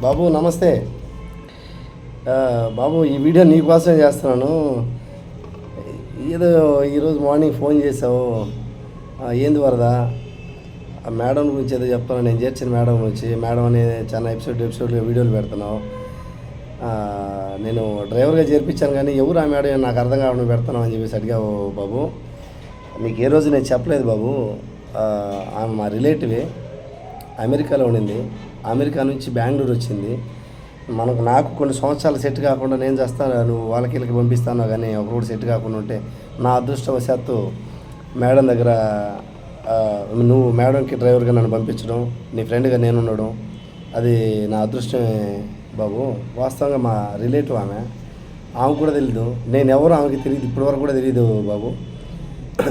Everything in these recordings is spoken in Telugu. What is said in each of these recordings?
బాబు నమస్తే. బాబు ఈ వీడియో నీకోసం చేస్తున్నాను. ఏదో ఈరోజు మార్నింగ్ ఫోన్ చేసావు ఏంది వరదా? ఆ మేడం గురించి ఏదో చెప్తాను నేను చేర్చిన మేడం గురించి. మేడం అని చాలా ఎపిసోడ్ ఎపిసోడ్గా వీడియోలు పెడుతున్నావు. నేను డ్రైవర్గా చేర్పించాను కానీ ఎవరు ఆ మేడం నాకు అర్థం కావడం పెడతాను అని చెప్పేసి అడిగావు బాబు. నీకు ఏ రోజు నేను చెప్పలేదు బాబు. ఆ, ఆమె మా రిలేటివే. అమెరికాలో ఉండింది. అమెరికా నుంచి బెంగళూరు వచ్చింది. మనకు నాకు కొన్ని సంవత్సరాలు సెట్ కాకుండా నేను చేస్తాను నువ్వు వాళ్ళకి వీళ్ళకి పంపిస్తాను కానీ ఒకరోజు సెట్ కాకుండా ఉంటే నా అదృష్టవశాత్తు మేడం దగ్గర నువ్వు మేడంకి డ్రైవర్గా నన్ను పంపించడం నీ ఫ్రెండ్గా నేను ఉండడం అది నా అదృష్టమే బాబు. వాస్తవంగా మా రిలేటివ్ ఆమె. ఆమె కూడా తెలీదు. నేను ఎవరు ఆమెకి తెలియదు ఇప్పటివరకు కూడా తెలియదు బాబు.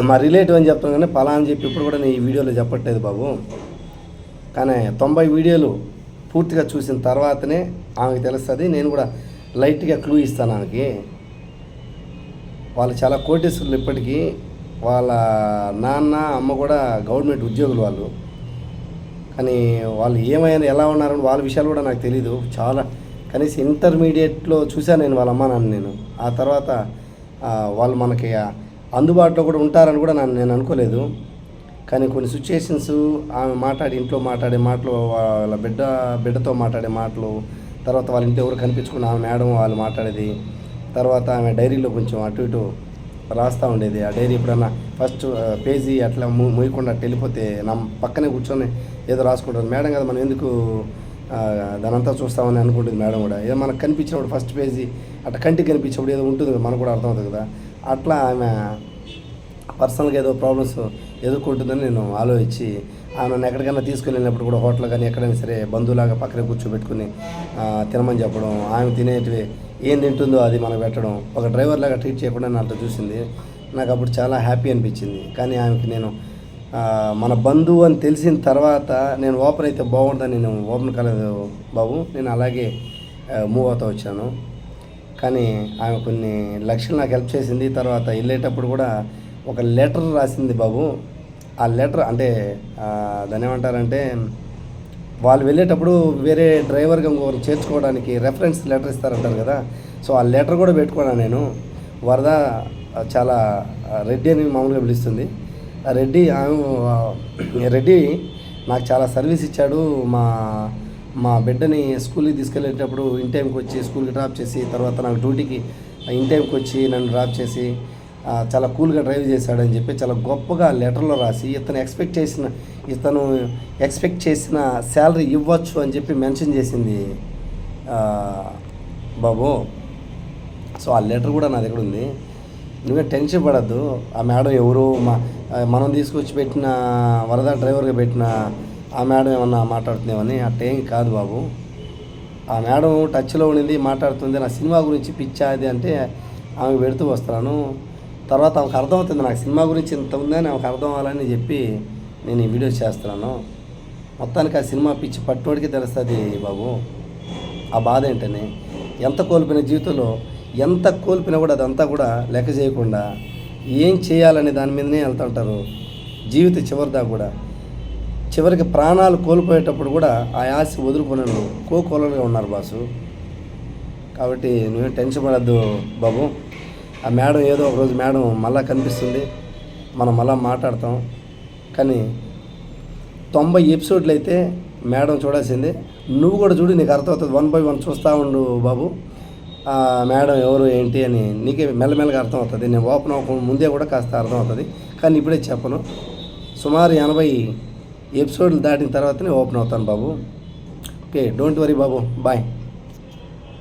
మా రిలేటివ్ అని చెప్తాను కానీ పలా అని చెప్పి ఇప్పుడు కూడా నీ వీడియోలో చెప్పట్లేదు బాబు. కానీ తొంభై వీడియోలు పూర్తిగా చూసిన తర్వాతనే ఆమెకి తెలుస్తుంది. నేను కూడా లైట్గా క్లూ ఇస్తాను ఆమెకి. వాళ్ళు చాలా కోటేశ్వరులు ఇప్పటికీ. వాళ్ళ నాన్న అమ్మ కూడా గవర్నమెంట్ ఉద్యోగులు వాళ్ళు. కానీ వాళ్ళు ఏమైనా ఎలా ఉన్నారని వాళ్ళ విషయాలు కూడా నాకు తెలీదు. చాలా కనీసం ఇంటర్మీడియట్లో చూశాను నేను వాళ్ళ అమ్మ నాన్న నేను. ఆ తర్వాత వాళ్ళు మనకి అందుబాటులో కూడా ఉంటారని కూడా నన్ను నేను అనుకోలేదు. కానీ కొన్ని సిచ్యుయేషన్స్ ఆమె మాట్లాడి ఇంట్లో మాట్లాడే మాటలు వాళ్ళ బిడ్డ బిడ్డతో మాట్లాడే మాటలు తర్వాత వాళ్ళ ఇంట్లో ఎవరు కనిపించుకున్న ఆమె మేడం వాళ్ళు మాట్లాడేది తర్వాత ఆమె డైరీలో కొంచెం అటు ఇటు రాస్తూ ఉండేది. ఆ డైరీ ఎప్పుడన్నా ఫస్ట్ పేజీ అట్లా మూ మూయకుండా అట్లా వెళ్ళిపోతే నా పక్కనే కూర్చొని ఏదో రాసుకుంటారు. మేడం కదా మనం ఎందుకు దానంతా చూస్తామని అనుకుంటుంది మేడం కూడా. ఏదో మనకు కనిపించినప్పుడు ఫస్ట్ పేజీ అట్లా కంటికి కనిపించినప్పుడు ఏదో ఉంటుంది మనకు కూడా అర్థమవుతుంది కదా. అట్లా ఆమె పర్సనల్గా ఏదో ప్రాబ్లమ్స్ ఎదుర్కొంటుందని నేను ఆలోచించి ఆమె నన్ను ఎక్కడికైనా తీసుకెళ్ళినప్పుడు కూడా హోటల్ కానీ ఎక్కడైనా సరే బంధువులాగా పక్కనే కూర్చోబెట్టుకుని తినమని చెప్పడం ఆమె తినేటివి ఏం తింటుందో అది మనకు పెట్టడం ఒక డ్రైవర్ లాగా ట్రీట్ చేయకుండా నాతో చూసింది. నాకు అప్పుడు చాలా హ్యాపీ అనిపించింది. కానీ ఆమెకి నేను మన బంధువు అని తెలిసిన తర్వాత నేను ఓపెన్ అయితే బాగుంటుందని నేను ఓపెన్ కాలేదు బాబు. నేను అలాగే మూవ్ అవుతూ వచ్చాను. కానీ ఆమె కొన్ని లక్షలు నాకు హెల్ప్ చేసింది. తర్వాత వెళ్ళేటప్పుడు కూడా ఒక లెటర్ రాసింది బాబు. ఆ లెటర్ అంటే ఆ, దాన్ని ఏమంటారంటే వాళ్ళు వెళ్ళేటప్పుడు వేరే డ్రైవర్గా ఇంకొకరు చేర్చుకోవడానికి రెఫరెన్స్ లెటర్ ఇస్తారంటారు కదా. సో ఆ లెటర్ కూడా పెట్టుకున్నాను నేను. వరద చాలా రెడ్డి అని మామూలుగా పిలుస్తుంది. ఆ రెడ్డి ఆమె రెడ్డి నాకు చాలా సర్వీస్ ఇచ్చాడు. మా మా బిడ్డని స్కూల్కి తీసుకెళ్ళేటప్పుడు ఇన్ టైంకి వచ్చి స్కూల్కి డ్రాప్ చేసి తర్వాత నాకు డ్యూటీకి ఇన్ టైంకి వచ్చి నన్ను డ్రాప్ చేసి చాలా కూల్గా డ్రైవ్ చేశాడని చెప్పి చాలా గొప్పగా లెటర్లో రాసి ఇతను ఎక్స్పెక్ట్ చేసిన ఇతను ఎక్స్పెక్ట్ చేసిన శాలరీ ఇవ్వచ్చు అని చెప్పి మెన్షన్ చేసింది బాబు. సో ఆ లెటర్ కూడా నా దగ్గర ఉంది. నువ్వే టెన్షన్ పడద్దు. ఆ మేడం ఎవరు? మా మనం తీసుకొచ్చి పెట్టిన వరద డ్రైవర్గా పెట్టిన ఆ మేడం ఏమన్నా మాట్లాడుతుందేమని అట్టేం కాదు బాబు. ఆ మేడం టచ్లో ఉండింది మాట్లాడుతుంది. నా సినిమా గురించి పిచ్చా అది అంటే ఆమె పెడుతూ వస్తున్నాను. తర్వాత ఆమెకు అర్థమవుతుంది నాకు సినిమా గురించి ఇంత ఉందని ఆమెకు అర్థం అవ్వాలని చెప్పి నేను ఈ వీడియోస్ చేస్తున్నాను. మొత్తానికి ఆ సినిమా పిచ్చి పట్టువాడికి తెలుస్తుంది బాబు. ఆ బాధ ఏంటని? ఎంత కోల్పోయిన జీవితంలో ఎంత కోల్పోయినా కూడా అదంతా కూడా లెక్క చేయకుండా ఏం చేయాలనే దాని మీదనే వెళ్తుంటారు. జీవిత చివరిదా కూడా. చివరికి ప్రాణాలు కోల్పోయేటప్పుడు కూడా ఆ ఆశ వదులుకున్నాను కోకోలలుగా ఉన్నారు బాసు. కాబట్టి నువ్వేం టెన్షన్ పడద్దు బాబు. ఆ మేడం ఏదో ఒకరోజు మేడం మళ్ళా కనిపిస్తుంది. మనం మళ్ళా మాట్లాడతాం. కానీ తొంభై ఎపిసోడ్లు అయితే మేడం చూడాల్సిందే. నువ్వు కూడా చూడు నీకు అర్థమవుతుంది. వన్ బై వన్ చూస్తూ ఉండు బాబు. మేడం ఎవరు ఏంటి అని నీకే మెల్లమెల్లగా అర్థమవుతుంది. నేను ఓపెన్ అవ్వకుండా ముందే కూడా కాస్త అర్థమవుతుంది. కానీ ఇప్పుడే చెప్పను. సుమారు ఎనభై ఎపిసోడ్లు దాటిన తర్వాతనే ఓపెన్ అవుతాను బాబు. ఓకే డోంట్ వరీ బాబు. బాయ్.